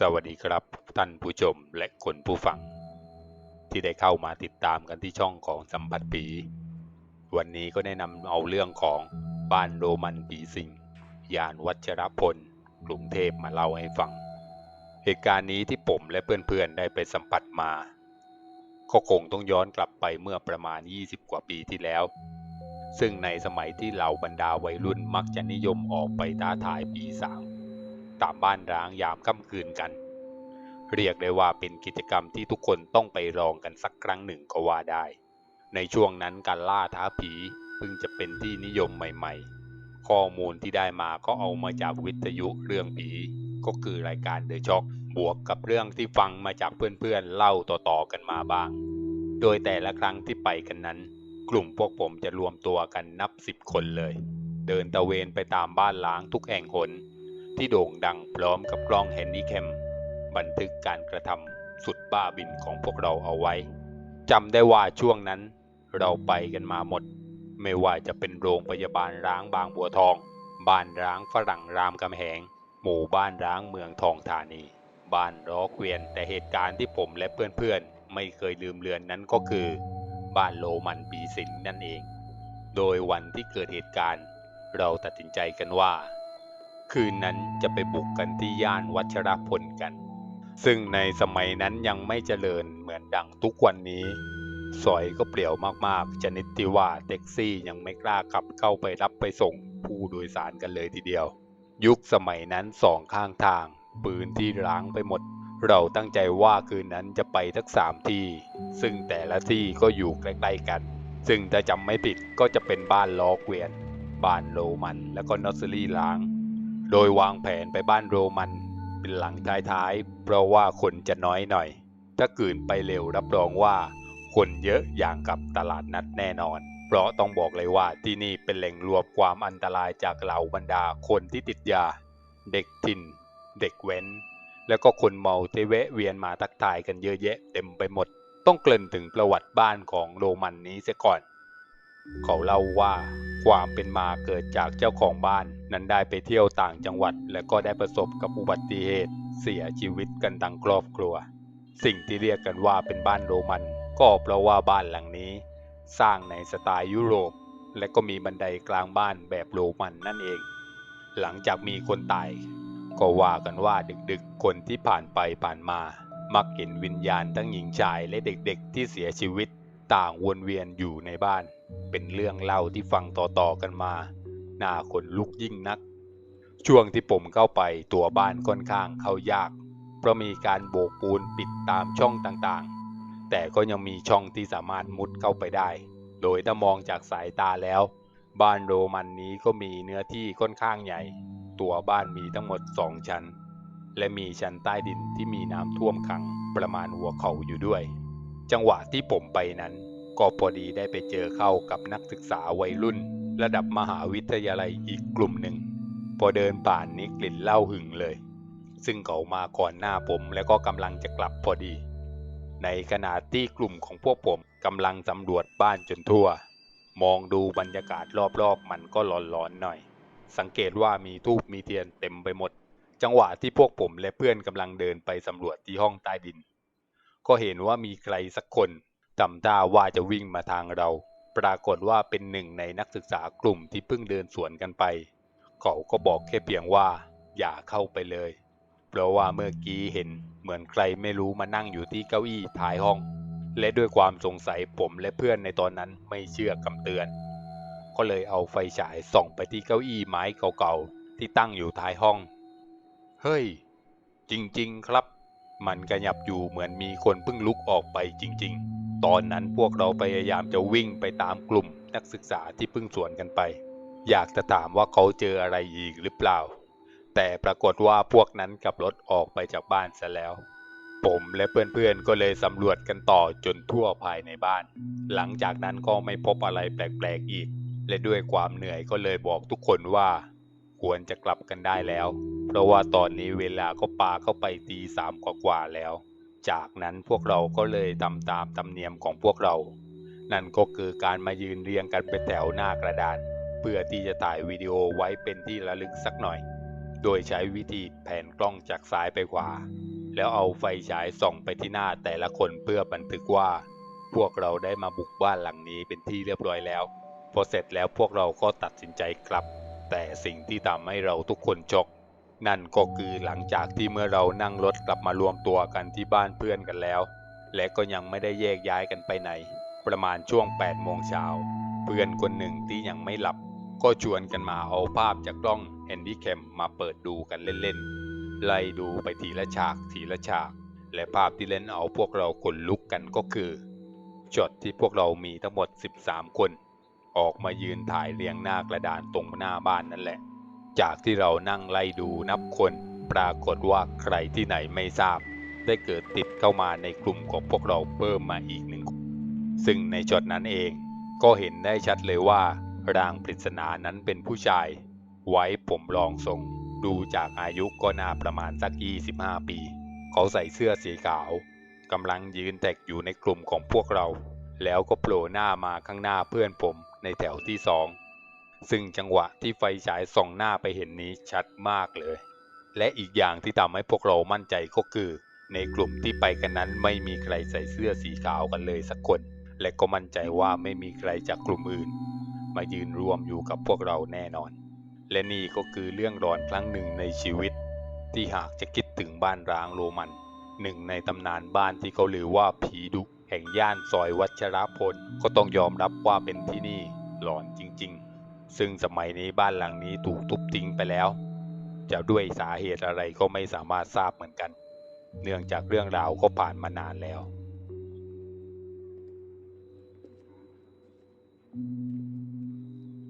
สวัสดีครับท่านผู้ชมและคนผู้ฟัง ที่ได้เข้ามาติดตามกันที่ช่องของสัมผัสผี วันนี้ก็ได้นำเอาเรื่องของบ้านโรมันผีสิงยานวัชรพลกรุงเทพมาเล่าให้ฟัง เหตุการณ์นี้ที่ผมและเพื่อนๆได้ไปสัมผัสมาก็คงต้องย้อนกลับไปเมื่อประมาณ 20 กว่าปีที่แล้ว ซึ่งในสมัยที่เหล่าบรรดาวัยรุ่นมักจะนิยมออกไปท้าทายปีสาง ตามบ้านร้างยามค่ำคืนกัน เรียกได้ว่าเป็นกิจกรรมที่ทุกคนต้องไปลองกันสักครั้งหนึ่งก็ว่าได้ ในช่วงนั้นการล่าท้าผีเพิ่งจะเป็นที่นิยมใหม่ๆ ข้อมูลที่ได้มาก็เอามาจากวิทยุเรื่องผี ก็คือรายการเดอะช็อกบวกกับเรื่องที่ฟังมาจากเพื่อนๆเล่าต่อๆกันมาบ้าง โดยแต่ละครั้งที่ไปกันนั้น กลุ่มพวกผมจะรวมตัวกันนับสิบคนเลย เดินตะเวนไปตามบ้านล้างทุกแห่งหน ที่โด่งดังพร้อมกับกล้องแฮนดี้แคมบันทึกการกระทำสุดบ้าบินของพวกเราเอาไว้จำได้ว่าช่วงนั้นเราไปกันมาหมด ไม่ว่าจะเป็นโรงพยาบาลร้างบางบัวทอง บ้านร้างฝรั่งรามคำแหง หมู่บ้านร้างเมืองทองธานี บ้านล้อเกวียนแต่เหตุการณ์ที่ผมและเพื่อนๆ ไม่เคยลืมเลือนนั้นก็คือ บ้านโลมันปีสิงนั่นเอง โดยวันที่เกิดเหตุการณ์ เราตัดสินใจกันว่า คืนนั้นจะไปบุกกันที่ย่านวัชรพลกัน ซึ่งในสมัยนั้นยังไม่เจริญเหมือนดังทุกวันนี้ซอยก็เปลี่ยวมากๆชนิดที่ว่าแท็กซี่ยังไม่กล้าขับเข้าไปรับไปส่งผู้โดยสารกันเลยทีเดียว ยุคสมัยนั้นสองข้างทาง ปืนที่ร้างไปหมด เราตั้งใจว่าคืนนั้นจะไปทั้งสามที่ ซึ่งแต่ละที่ก็อยู่ใกล้ๆกัน ซึ่งถ้าจำไม่ผิดก็จะเป็นบ้านล้อเกวียน บ้านโรมัน แล้วก็นอสเซอรี่ล้าง โดยวางแผนไปบ้านโรมันเป็นหลังท้ายๆ เพราะว่าคนจะน้อยหน่อย ถ้ากืนไปเร็วรับรองว่าคนเยอะอย่างกับตลาดนัดแน่นอน เพราะต้องบอกเลยว่าที่นี่เป็นแหล่งรวมความอันตรายจากเหล่าบรรดาคนที่ติดยา เด็กถิ่น เด็กเว้น แล้วก็คนเมาที่แวะเวียนมาทักทายกันเยอะแยะเต็มไปหมด ต้องเกริ่นถึงประวัติบ้านของโรมันนี้เสียก่อน เขาเล่าว่า ความเป็นมาเกิดจากเจ้าของบ้านนั้นได้ไปเที่ยวต่างจังหวัด และก็ได้ประสบกับอุบัติเหตุ เสียชีวิตกันทั้งครอบครัว สิ่งที่เรียกกันว่าเป็นบ้านโรมัน ก็เพราะว่าบ้านหลังนี้ สร้างในสไตล์ยุโรป และก็มีบันไดกลางบ้านแบบโรมันนั่นเอง หลังจากมีคนตาย ก็ว่ากันว่าดึกๆ คนที่ผ่านไปผ่านมา มักเห็นวิญญาณทั้งหญิงชายและเด็กๆ ที่เสียชีวิตต่างวนเวียนอยู่ในบ้าน เป็นเรื่องเล่าที่ฟังต่อๆกันมาน่าขนลุกยิ่งนัก ช่วงที่ผมเข้าไปตัวบ้านค่อนข้างเข้ายาก เพราะมีการโบกปูนปิดตามช่องต่างๆ แต่ก็ยังมีช่องที่สามารถมุดเข้าไปได้ โดยถ้ามองจากสายตาแล้ว บ้านโรมันนี้ก็มีเนื้อที่ค่อนข้างใหญ่ ตัวบ้านมีทั้งหมดสองชั้น และมีชั้นใต้ดินที่มีน้ำท่วมขังประมาณหัวเข่าอยู่ด้วย จังหวะที่ผมไปนั้น ก็พอดีได้ไปเจอเข้ากับนักศึกษาวัยรุ่น ระดับมหาวิทยาลัยอีกกลุ่มหนึ่ง พอเดินผ่านนี้กลิ่นเหล้าหึงเลย ซึ่งเขามาก่อนหน้าผมแล้วก็กำลังจะกลับพอดี ในขณะที่กลุ่มของพวกผมกำลังสำรวจบ้านจนทั่ว มองดูบรรยากาศรอบๆ มันก็ร้อนๆหน่อย สังเกตว่ามีทูบมีเทียนเต็มไปหมด จังหวะที่พวกผมและเพื่อนกำลังเดินไปสำรวจที่ห้องใต้ดิน ก็เห็นว่ามีใครสักคน จำท่าว่าจะวิ่งมาทางเรา ปรากฏว่าเป็นหนึ่งในนักศึกษากลุ่มที่เพิ่งเดินสวนกันไป เขาก็บอกแค่เพียงว่า อย่าเข้าไปเลย เพราะว่าเมื่อกี้เห็นเหมือนใครไม่รู้มานั่งอยู่ที่เก้าอี้ท้ายห้อง และด้วยความสงสัยผมและเพื่อนในตอนนั้นไม่เชื่อคำเตือน ก็เลยเอาไฟฉายส่องไปที่เก้าอี้ไม้เก่าๆที่ตั้งอยู่ท้ายห้อง เฮ้ย จริงๆครับ มันกระยับอยู่เหมือนมีคนเพิ่งลุกออกไปจริง ๆ ตอนนั้นพวกเราพยายามจะวิ่งไปตามกลุ่มนักศึกษาที่เพิ่งสวนกันไป อยากจะถามว่าเขาเจออะไรอีกหรือเปล่า แต่ปรากฏว่าพวกนั้นกับรถออกไปจากบ้านซะแล้ว ผมและเพื่อนๆก็เลยสำรวจกันต่อจนทั่วภายในบ้าน หลังจากนั้นก็ไม่พบอะไรแปลกๆอีก และด้วยความเหนื่อยก็เลยบอกทุกคนว่า ควรจะกลับกันได้แล้ว เพราะว่าตอนนี้เวลาก็ปาเข้าไปตีสามกว่าๆแล้ว จากนั้นพวกเราก็เลยทำตามธรรมเนียมของพวกเรา นั่นก็คือการมายืนเรียงกันเป็นแถวหน้ากระดาน เพื่อที่จะถ่ายวิดีโอไว้เป็นที่ระลึกสักหน่อย โดยใช้วิธีแผ่นกล้องจากซ้ายไปขวา แล้วเอาไฟฉายส่องไปที่หน้าแต่ละคนเพื่อบันทึกว่า พวกเราได้มาบุกบ้านหลังนี้เป็นที่เรียบร้อยแล้ว พอเสร็จแล้วพวกเราก็ตัดสินใจกลับ แต่สิ่งที่ทำให้เราทุกคนช็อก นั่นก็คือหลังจากที่เมื่อเรานั่งรถกลับมารวมตัวกันที่บ้านเพื่อนกันแล้ว และก็ยังไม่ได้แยกย้ายกันไปไหน ประมาณช่วง8โมงเช้าเพื่อนคนหนึ่งที่ยังไม่หลับ ก็ชวนกันมาเอาภาพจากกล้องแฮนดี้แคมมาเปิดดูกันเล่นๆไล่ดูไปทีละฉากทีละฉาก และภาพที่เล่นเอาพวกเราขนลุกกันก็คือช็อตที่พวกเรามีทั้งหมด 13 คน ออกมายืนถ่ายเรียงหน้ากระดานตรงหน้าบ้านนั่นแหละ จากที่เรานั่งไล่ดูนับคนปรากฏว่าใครที่ไหนไม่ทราบ ได้เกิดติดเข้ามาในกลุ่มของพวกเราเพิ่มมาอีกหนึ่งคนซึ่งในช็อตนั้นเองก็เห็นได้ชัดเลยว่า ร่างปริศนานั้นเป็นผู้ชาย ไว้ผมลองทรง ดูจากอายุก็น่าประมาณสัก 25 ปี เขาใส่เสื้อสีขาวกำลังยืนแตกอยู่ในกลุ่มของพวกเรา แล้วก็โผล่หน้ามาข้างหน้าเพื่อนผมในแถวที่สอง ซึ่งจังหวะที่ไฟฉายส่องหน้าไปเห็นนี้ชัดมากเลย และอีกอย่างที่ทำให้พวกเรามั่นใจก็คือ ในกลุ่มที่ไปกันนั้นไม่มีใครใส่เสื้อสีขาวกันเลยสักคน และก็มั่นใจว่าไม่มีใครจากกลุ่มอื่น มายืนรวมอยู่กับพวกเราแน่นอน และนี่ก็คือเรื่องร้อนครั้งหนึ่งในชีวิต ที่หากจะคิดถึงบ้านร้างโรมันหนึ่งในตำนานบ้านที่เขาลือว่าผีดุแห่งย่านซอยวัชรพลก็ต้องยอมรับว่าเป็นที่นี่หลอนจริง ๆ ซึ่งสมัยนี้บ้านหลังนี้ถูกทุบทิ้งไปแล้ว จะด้วยสาเหตุอะไรก็ไม่สามารถทราบเหมือนกัน เนื่องจากเรื่องราวก็ผ่านมานานแล้วเ